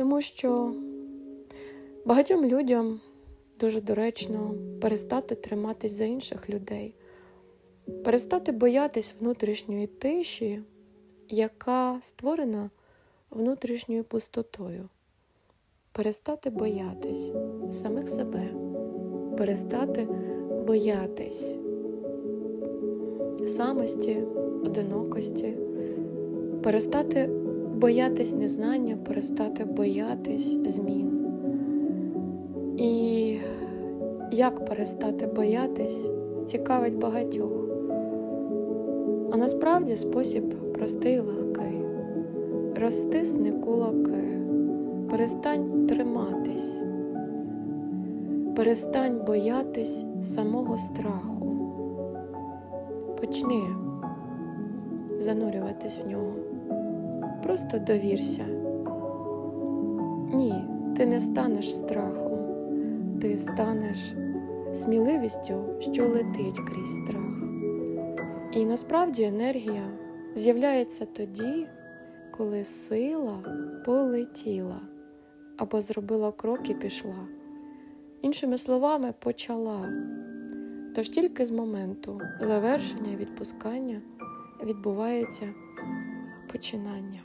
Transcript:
Тому що багатьом людям дуже доречно перестати триматись за інших людей, перестати боятись внутрішньої тиші, яка створена внутрішньою пустотою, перестати боятись самих себе, перестати боятись самості, одинокості, перестати боятись незнання, перестати боятись змін. І як перестати боятись, цікавить багатьох. А насправді спосіб простий і легкий. Розтисни кулаки, перестань триматись, перестань боятись самого страху. Почни занурюватись в нього. Просто довірся. Ні, ти не станеш страхом, ти станеш сміливістю, що летить крізь страх. І насправді енергія з'являється тоді, коли сила полетіла або зробила крок і пішла. Іншими словами, почала. Тож тільки з моменту завершення відпускання відбувається починання.